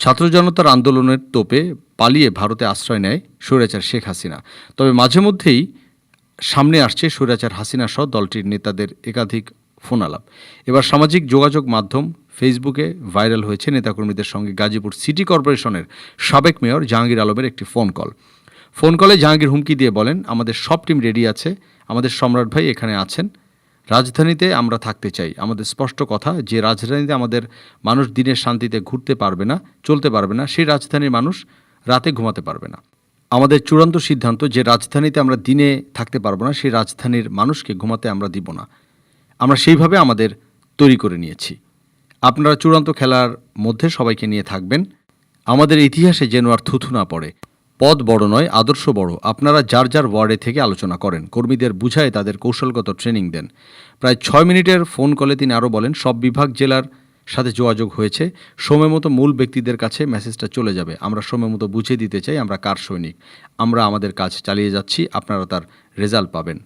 ছাত্র জনতার আন্দোলনের তোপে পালিয়ে ভারতে আশ্রয় নেয় স্বৈরাচার শেখ হাসিনা। তবে মাঝে মধ্যেই সামনে আসছে স্বৈরাচার হাসিনা সহ দলটির নেতাদের একাধিক ফোন আলাপ এবার সামাজিক যোগাযোগ মাধ্যম ফেসবুকে ভাইরাল হয়েছে নেতাকর্মীদের সঙ্গে গাজীপুর সিটি কর্পোরেশনের সাবেক মেয়র জাহাঙ্গীর আলমের একটি ফোন কল। ফোন কলে জাহাঙ্গীর হুমকি দিয়ে বলেন, আমাদের সব টিম রেডি আছে। আমাদের সম্রাট ভাই এখানে আছেন। রাজধানীতে আমরা থাকতে চাই। আমাদের স্পষ্ট কথা, যে রাজধানীতে আমাদের মানুষ দিনের শান্তিতে ঘুরতে পারবে না, চলতে পারবে না, সেই রাজধানীর মানুষ রাতে ঘুমাতে পারবে না। আমাদের চূড়ান্ত সিদ্ধান্ত যে রাজধানীতে আমরা দিনে থাকতে পারব না, সেই রাজধানীর মানুষকে ঘুমাতে আমরা দিব না। আমরা সেইভাবে আমাদের তৈরি করে নিয়েছি। আপনারা চূড়ান্ত খেলার মধ্যে সবাইকে নিয়ে থাকবেন। আমাদের ইতিহাসে যেন আর থুথু না পড়ে। পদ বড় নয়, আদর্শ বড়। আপনারা যার যার ওয়ার্ডে থেকে আলোচনা করেন, কর্মীদের বুঝায় তাদের কৌশলগত ট্রেনিং দেন। প্রায় ছয় মিনিটের ফোন কলে তিনি আরও বলেন, সব বিভাগ জেলার সাথে যোগাযোগ হয়েছে, সময় মতো মূল ব্যক্তিদের কাছে মেসেজটা চলে যাবে। আমরা সময় মতো বুঝিয়ে দিতে চাই, আমরা কার সৈনিক? আমরা আমাদের কাজ চালিয়ে যাচ্ছি, আপনারা তার রেজাল্ট পাবেন।